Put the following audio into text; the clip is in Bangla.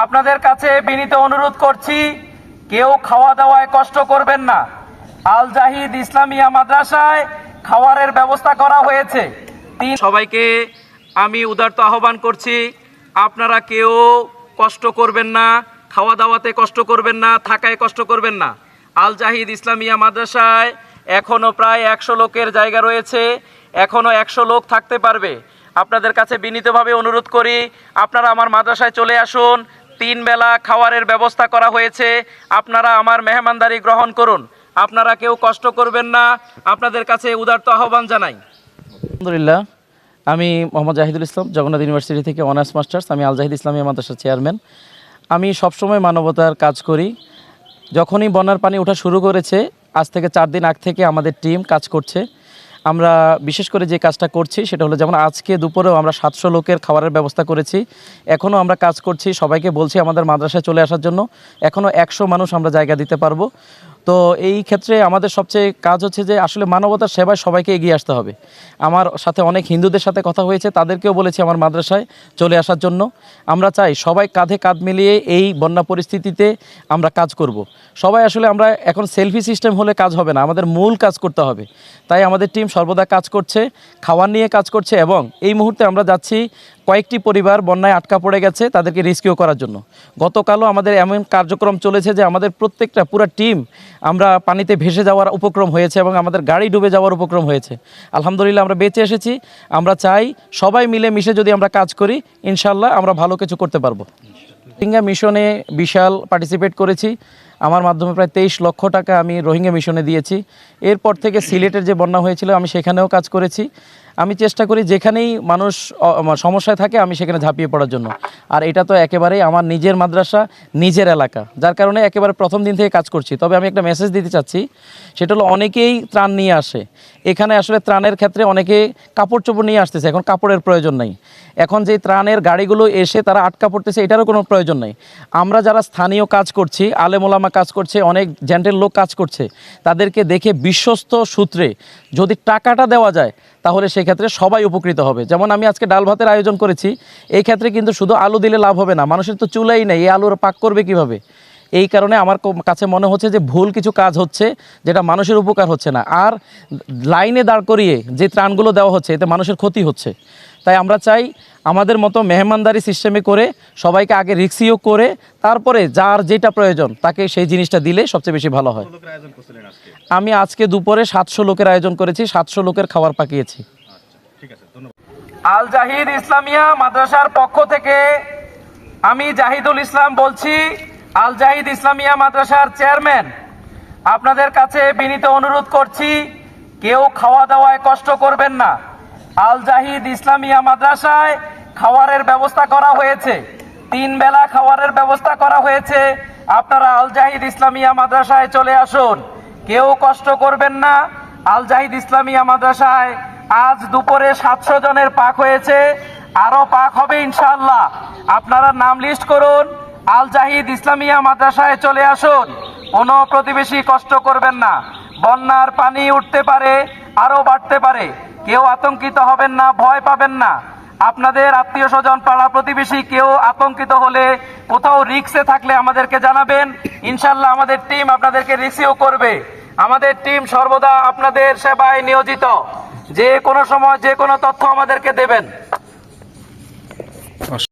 আপনাদের কাছে বিনীত অনুরোধ করছি, কেউ খাওয়া দাওয়ায় কষ্ট করবেন না। আল জাহিদ ইসলামিয়া মাদ্রাসায় খাওয়ারের ব্যবস্থা করা হয়েছে। সবাইকে আমি উদারত আহ্বান করছি, আপনারা কেউ কষ্ট করবেন না, খাওয়া দাওয়াতে কষ্ট করবেন না, থাকায় কষ্ট করবেন না। আল জাহিদ ইসলামিয়া মাদ্রাসায় এখনও প্রায় একশো লোকের জায়গা রয়েছে এখনও একশো লোক থাকতে পারবে। আপনাদের কাছে বিনীতভাবে অনুরোধ করি, আপনারা আমার মাদ্রাসায় চলে আসুন তিন বেলা খাওয়ারের ব্যবস্থা করা হয়েছে। আপনারা আমার মেহমানদারি গ্রহণ করুন। আপনারা কেউ কষ্ট করবেন না। আপনাদের কাছে উদারত আহ্বান জানাই। আলহামদুলিল্লাহ, আমি মোহাম্মদ জাহিদুল ইসলাম, জগন্নাথ ইউনিভার্সিটি থেকে অনার্স মাস্টার্স। আমি আল জাহিদ ইসলামী মাদ্রাসার চেয়ারম্যান। আমি সবসময় মানবতার কাজ করি। যখনই বন্যার পানি ওঠা শুরু করেছে, আজ থেকে চার দিন আগ থেকে আমাদের টিম কাজ করছে। আমরা বিশেষ করে যে কাজটা করছি সেটা হলো যেমন আজকে দুপুরেও আমরা সাতশো লোকের খাবারের ব্যবস্থা করেছি। এখনও আমরা কাজ করছি, সবাইকে বলছি আমাদের মাদ্রাসায় চলে আসার জন্য। এখনও একশো মানুষ আমরা জায়গা দিতে পারব। তো এই ক্ষেত্রে আমাদের সবচেয়ে কাজ হচ্ছে যে আসলে মানবতার সেবায় সবাইকে এগিয়ে আসতে হবে। আমার সাথে অনেক হিন্দুদের সাথে কথা হয়েছে, তাদেরকেও বলেছি আমার মাদ্রাসায় চলে আসার জন্য। আমরা চাই সবাই কাঁধে কাঁধ মিলিয়ে এই বন্যা পরিস্থিতিতে আমরা কাজ করব। সবাই আসলে আমরা এখন সেলফি সিস্টেম হলে কাজ হবে না, আমাদের মূল কাজ করতে হবে। তাই আমাদের টিম সর্বদা কাজ করছে খাবার নিয়ে কাজ করছে এবং এই মুহূর্তে আমরা যাচ্ছি কয়েকটি পরিবার বন্যায় আটকা পড়ে গেছে তাদেরকে রেস্কিউ করার জন্য। গতকালও আমাদের এমন কার্যক্রম চলেছে যে আমাদের প্রত্যেকটা পুরো টিম আমরা পানিতে ভেসে যাওয়ার উপক্রম হয়েছে এবং আমাদের গাড়ি ডুবে যাওয়ার উপক্রম হয়েছে। আলহামদুলিল্লাহ আমরা বেঁচে এসেছি। আমরা চাই সবাই মিলে মিশে যদি আমরা কাজ করি ইনশাল্লাহ আমরা ভালো কিছু করতে পারব। রোহিঙ্গা মিশনে বিশাল পার্টিসিপেট করেছি। আমার মাধ্যমে প্রায় তেইশ লক্ষ টাকা আমি রোহিঙ্গা মিশনে দিয়েছি। এরপর থেকে সিলেটের যে বন্যা হয়েছিল, আমি সেখানেও কাজ করেছি। আমি চেষ্টা করি যেখানেই মানুষ সমস্যায় থাকে, আমি সেখানে ঝাঁপিয়ে পড়ার জন্য। আর এটা তো একেবারেই আমার নিজের মাদ্রাসা, নিজের এলাকা। যার কারণে একেবারে প্রথম দিন থেকে কাজ করছি। তবে আমি একটা মেসেজ দিতে চাচ্ছি, সেটা হলো অনেকেই ত্রাণ নিয়ে আসে। এখানে আসলে ত্রাণের ক্ষেত্রে অনেকে কাপড় চোপড় নিয়ে আসতেছে, এখন কাপড়ের প্রয়োজন নেই। এখন যে ত্রাণের গাড়িগুলো এসে তারা আটকা পড়তেছে, এটারও কোনো প্রয়োজন নেই। আমরা যারা স্থানীয় কাজ করছি আলেমোলামা কাজ করছে, অনেক জেন্টেল লোক কাজ করছে, তাদেরকে দেখে বিশ্বস্ত সূত্রে যদি টাকাটা দেওয়া যায়, তাহলে সেক্ষেত্রে সবাই উপকৃত হবে। যেমন আমি আজকে ডাল ভাতের আয়োজন করেছি, এই ক্ষেত্রে কিন্তু শুধু আলু দিলে লাভ হবে না, মানুষের তো চুলাই নেই, এই আলুর পাক করবে কীভাবে? এই কারণে আমার কাছে মনে হচ্ছে যে ভুল কিছু কাজ হচ্ছে যেটা মানুষের উপকার হচ্ছে না। আর লাইনে দাঁড় করিয়ে যে ত্রাণগুলো দেওয়া হচ্ছে এতে মানুষের ক্ষতি হচ্ছে। তাই আমরা চাই আমাদের মতো মেহমানদারি সিস্টেমে করে সবাইকে আগে রিক্সিও করে তারপরে যার যেটা প্রয়োজন তাকে সেই জিনিসটা দিলে সবচেয়ে বেশি ভালো হয়। আমি আজকে দুপুরে সাতশো লোকের আয়োজন করেছি সাতশো লোকের খাবার পাকিয়েছি। আচ্ছা ঠিক আছে ধন্যবাদ। আল জাহিদ ইসলামিয়া মাদ্রাসার পক্ষ থেকে আমি জাহিদুল ইসলাম বলছি আল জাহিদ ইসলামিয়া মাদ্রাসার চেয়ারম্যান, আপনাদের কাছে বিনীত অনুরোধ করছি, কেউ খাওয়া দাওয়ায় কষ্ট করবেন না। আল জাহিদ ইসলামিয়া মাদ্রাসায় খাওয়ারের ব্যবস্থা করা হয়েছে। তিন বেলা খাওয়ারের ব্যবস্থা করা হয়েছে। আপনারা আল জাহিদ ইসলামিয়া মাদ্রাসায় চলে আসুন। কেউ কষ্ট করবেন না। আল জাহিদ ইসলামিয়া মাদ্রাসায় আজ দুপুরে সাতশো জনের পাক হয়েছে। আরও পাক হবে ইনশাল্লাহ আপনারা নাম লিস্ট করুন। আল জাহিদ ইসলামিয়া মাদ্রাসায় চলে আসুন। কোনো প্রতিবেশী কষ্ট করবেন না। বন্যার পানি উঠতে পারে আরও বাড়তে পারে। কেউ আতঙ্কিত হবেন না, ভয় পাবেন না। আপনাদের আত্মীয় স্বজন পাড়া প্রতিবেশী কেউ আতঙ্কিত হলে কোথাও রিক্সে থাকলে আমাদেরকে জানাবেন। ইনশাল্লাহ আমাদের টিম আপনাদেরকে রিসিভ করবে। আমাদের টিম সর্বদা আপনাদের সেবায় নিয়োজিত। যে কোনো সময় যে কোনো তথ্য আমাদেরকে দেবেন।